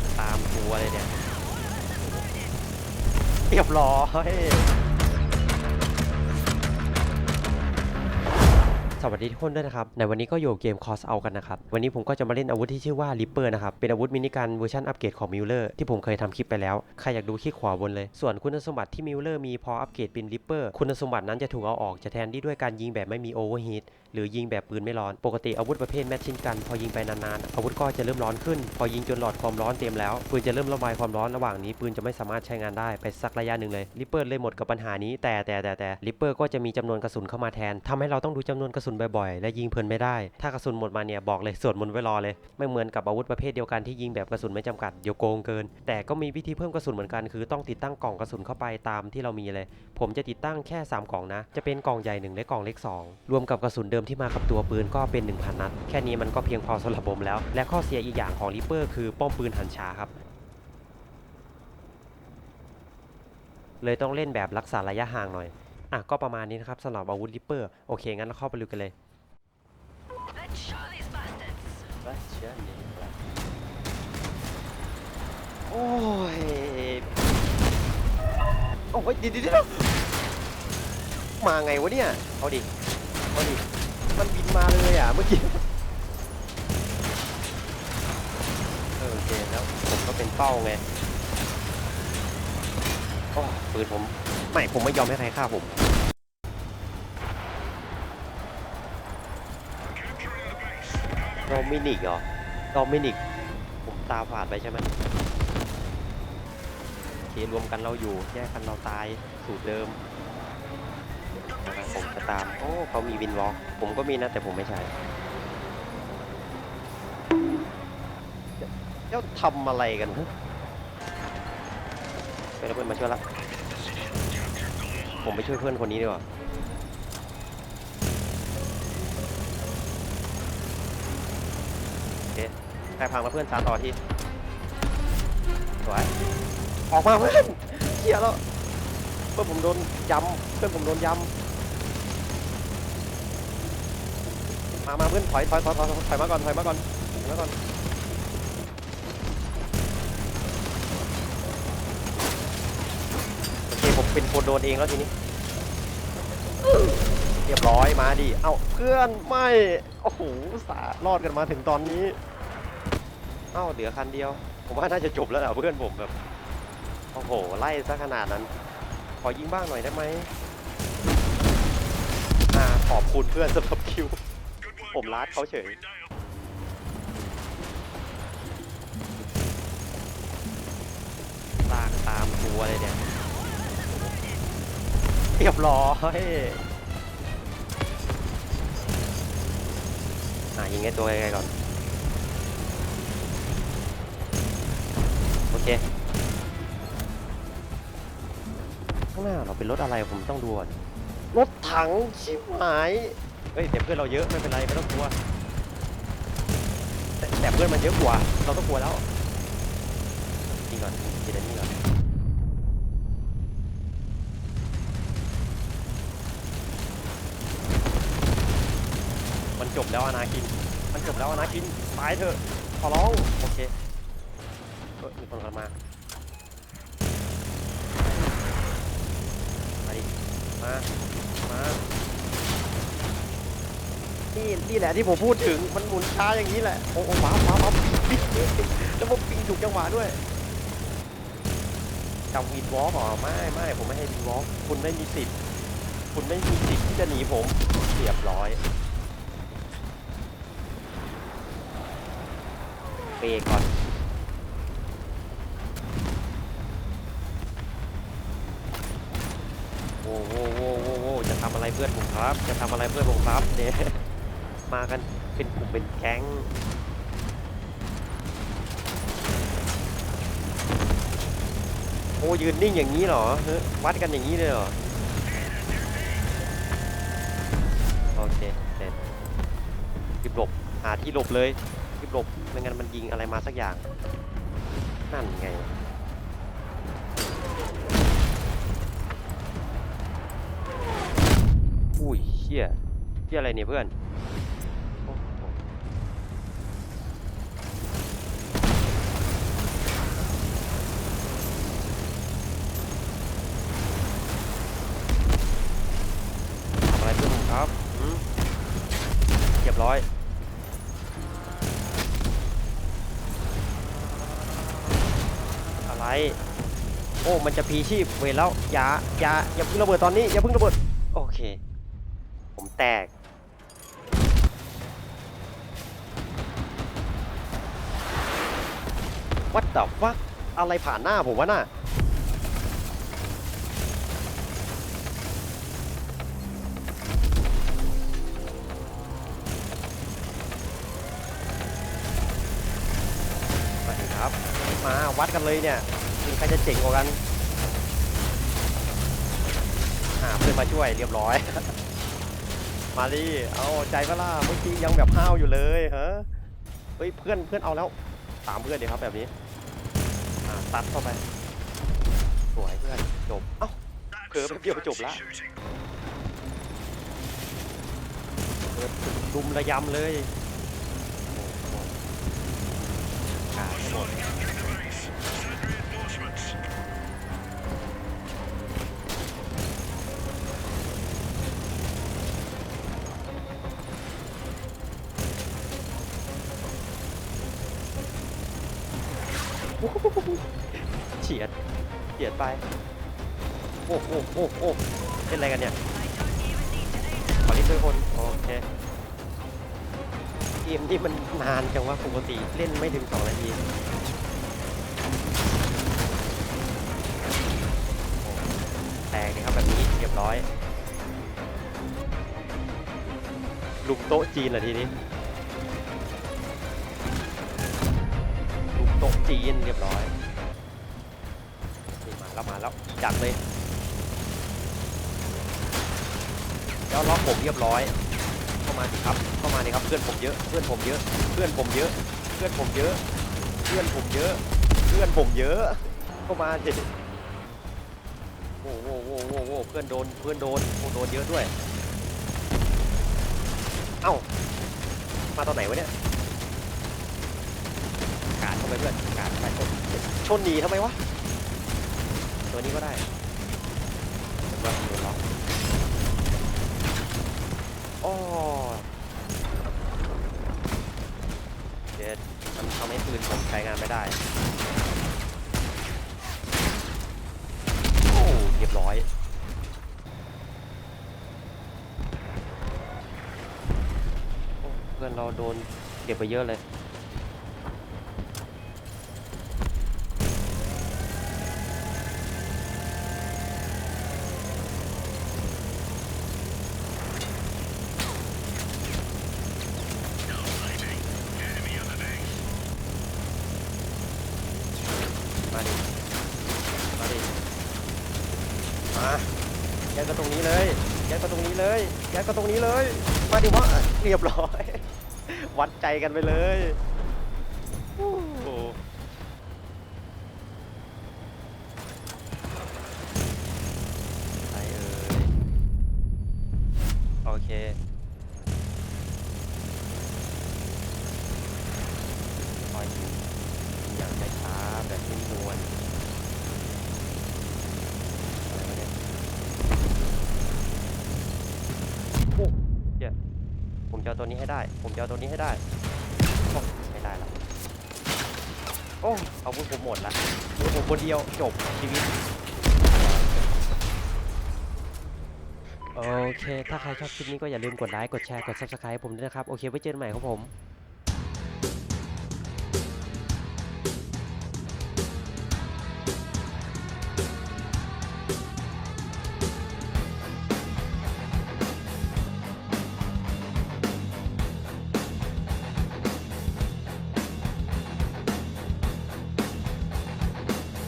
ากตามตัวเลยเนี่ยเรียบร้อยสวัสดีทุกคนด้วยนะครับ ในวันนี้ก็อยู่เกมคอสเอากันนะครับ วันนี้ผมก็จะมาเล่นอาวุธที่ชื่อว่าริปเปอร์นะครับ เป็นอาวุธมินิกันเวอร์ชันอัปเกรดของมิลเลอร์ที่ผมเคยทำคลิปไปแล้ว ใครอยากดูคลิกขวาบนเลย ส่วนคุณสมบัติที่มิลเลอร์มีพออัปเกรดเป็นริปเปอร์คุณสมบัตินั้นจะถูกเอาออกจะแทนที่ด้วยการยิงแบบไม่มีโอเวอร์ฮีท หรือยิงแบบปืนไม่ร้อน ปกติอาวุธประเภทแมชชินกัน พอยิงไปนานๆ อาวุธก็จะเริ่มร้อนขึ้น พอยิงจนหลอดความร้อนเต็มแล้ว ปืนจะเริ่มระบายความร้อนระหว่างนี้ปืนจะไม่สามารถใช้งานได้ไปสักระยะหนึ่งเลยริปเปอร์เลยหมดกับปัญหานี้แต่แต่แต่แต่ริปเปอร์ก็จะมีจำนวนกระสุนเข้ามาแทนทำให้เราต้องดูจำนวนกระสุนบ่อยๆ และยิงเพลินไม่ได้ ถ้ากระสุนหมดมาเนี่ยบอกเลยสวดมนต์ไว้รอเลย ไม่เหมือนกับอาวุธประเภทเดียวกันที่ยิงแบบกระสุนไม่จำกัดเดี๋ยวโกงเกิน แต่ก็มีวิธีเพิ่มกระสุนเหมือนกันคือต้องติดตั้งกล่องกระสุนเข้าไปตามที่เรามีเลย ผมจะติดตั้งแค่ 3 กล่องนะ จะเป็นกล่องใหญ่1และกล่องเล็ก 2 รวมกับกระสุนเดิมที่มากับตัวปืนก็เป็น 1,000 นัด แค่นี้มันก็เพียงพอสำหรับผมแล้ว และข้อเสียอีกอย่างของริปเปอร์คือป้อมปืนหันช้าครับ เลยต้องเล่นแบบรักษาระยะห่างหน่อย อะก็ประมาณนี้นะครับสำหรับอาวุธริปเปอร์โอเค งั้นเราเข้าไปดูกันเลยโอ้ย โอ้ยดียวเดี๋ยวมาไงวะเนี่ย เอาดิ เอาดิ มันบินมาเลยอะเมื่อกี้เออโอเคแล้วผมก็เป็นเป้าไงโอ้ปืนผมไม่ผมไม่ยอมให้ใครฆ่าผมโดมินิกเหรอโดมินิกผมตาฝาดไปใช่ไหมโอเครวมกันเราอยู่แยกกันเราตายสูตรเดิม ผมจะตาม โอ้เขามีวินวอล์กผมก็มีนะ แต่ผมไม่ใช่เจ้าทำอะไรกันฮะไปแล้วเพื่อนมาช่วยละ ผมไปช่วยเพื่อนคนนี้ดีกว่าโอเคใครพังแล้วเพื่อนชาร์จต่อทีสวยออกมาเพื่อนเฮียแล้วเพื่อนผมโดนยำเพื่อนผมโดนยำ มามาเพื่อนถอยถอยถอยถอยถอยมาก่อนถอยมาก่อนถอยมาก่อนโอเคผมเป็นคนโดนเองแล้วทีนี้ เรียบร้อยมาดิเอ้าเพื่อนไม่โอ้โหสารอดกันมาถึงตอนนี้ เอ้าเหลือคันเดียว ผมว่าน่าจะจบแล้วแหละเพื่อนผมแบบโอ้โหไล่ซะขนาดนั้น ขอยิงบ้างหน่อยได้ไหมอ่าขอบคุณเพื่อนสำหรับคิว ผมรัดเขาเฉย ลากตามตัวเลยเนี่ยเรียบร้อยอะยิงไอ้ตัวไกลๆก่อน โอเค ข้างหน้าเราเป็นรถอะไรผมต้องดูก่อนรถถังชิบหาย เฮ้ยแต่เพื่อนเราเยอะไม่เป็นไรไม่ต้องกลัวแต่แต่เพื่อนมันเยอะกว่า เราต้องกลัวแล้วนี่ก่อนกินอันนี้ก่อนมันจบแล้วอนาคิน มันจบแล้วอนาคินตายเถอะขอร้องโอเคเออมีคนกำลังมามาดิมามา นี่นี่แหละที่ผมพูดถึงมันหมุนช้าอย่างนี้แหละ โอ้โอ้ว้าวว้าวว้าวปิ๊งปิ๊งปิ๊งแล้วผมปิงถูกจังหวะด้วยจำวินวอล์กหรอไม่ไม่ผมไม่ให้วินวอล์กคุณไม่มีสิทธิ์คุณไม่มีสิทธิ์ที่จะหนีผมเรียบร้อยเบรกก่อนโว้โว้โว้โว้โว้จะทำอะไรเพื่อนผมครับ จะทำอะไรเพื่อนผมครับเนี่ย มากันเป็นกลุ่มเป็นแก๊งโอ้ยืนนิ่งอย่างนี้เหรอวัดกันอย่างนี้เลยเหรอ โอเคเสร็จรีบหลบ หาที่หลบเลยรีบหลบไม่งั้นมันยิงอะไรมาสักอย่าง นั่นไง อุ้ยเชี่ยเชี่ยอะไรเนี่ยเพื่อนโอ้โห โอ้ มันจะพีชีพเวรแล้วอย่าอย่าอย่าเพิ่งระเบิดตอนนี้อย่าเพิ่งระเบิดโอเค ผมแตก วัดดับวัดอะไรผ่านหน้าผมวะน่ะมาครับมาวัดกันเลยเนี่ยใครจะเจ๋งกว่ากัน เพื่อนมาช่วยเรียบร้อย มาดิเอาใจก็ล่ะเมื่อกี้ยังแบบห้าวอยู่เลยฮะเฮ้ยเพื่อนเพื่อนเอาแล้วตามเพื่อนดีครับแบบนี้อ่าตัดเข้าไปสวยเพื่อนจบเอ้าเผลอแป๊บเดียวจบละเปิดดุมระยำเลยอ้โหขาดให้หมด เฉียดเฉียดไป โอ้โอ้โอ้โอ้เป็นอะไรกันเนี่ยขอรีบด้วยคน โอเคเกมนี่มันนานจังว่าปกติเล่นไม่ถึงสองนาทีแตกเลยครับแบบนี้เรียบร้อยลุกโต๊ะจีนเหรอทีนี้ โต๊ะจีนเรียบร้อยนี่มาแล้วมาแล้วจัดเลยแล้วล็อกผมเรียบร้อย เข้ามาสิครับ เข้ามาดิครับ เพื่อนผมเยอะ เพื่อนผมเยอะ เพื่อนผมเยอะ เพื่อนผมเยอะ เพื่อนผมเยอะ เพื่อนผมเยอะ เข้ามาสิโอ้โหโอ้โหโอ้โหโอ้โหเพื่อนโดน เพื่อนโดนโอ้โดนเยอะด้วย เอ้า มาตอนไหนวะเนี่ย กาดเข้าไปเพื่อนกาดเข้าไปชนชนหนีทำไมวะตัวนี้ก็ได้ผมว่าโดนล็อกโอ้เด็ดมันทำให้ปืนผมใช้งานไม่ได้โอ้เรียบร้อยเพื่อนเราโดนเก็บไปเยอะเลย แกก็ตรงนี้เลยแกก็ตรงนี้เลยแกก็ตรงนี้เลย มาดิวะเรียบร้อย วัดใจกันไปเลยโอ้โหไปเอ่ยโอเคอยยิงยิงอย่างช้าๆแบบนิ่มนวลอะไรวะเนี่ยโอ้เดี๋ยวผมจะ เอาตัวนี้ให้ได้ ผมจะเอาตัวนี้ให้ได้โอ้ไม่ได้ละโอ้เอาวุธผมหมดละเหลือผมคนเดียวจบชีวิต โอเค ถ้าใครชอบคลิปนี้ก็อย่าลืมกดไลค์ กดแชร์ กด subscribe ผมด้วยนะครับ โอเค ไว้เจอกันใหม่ครับผม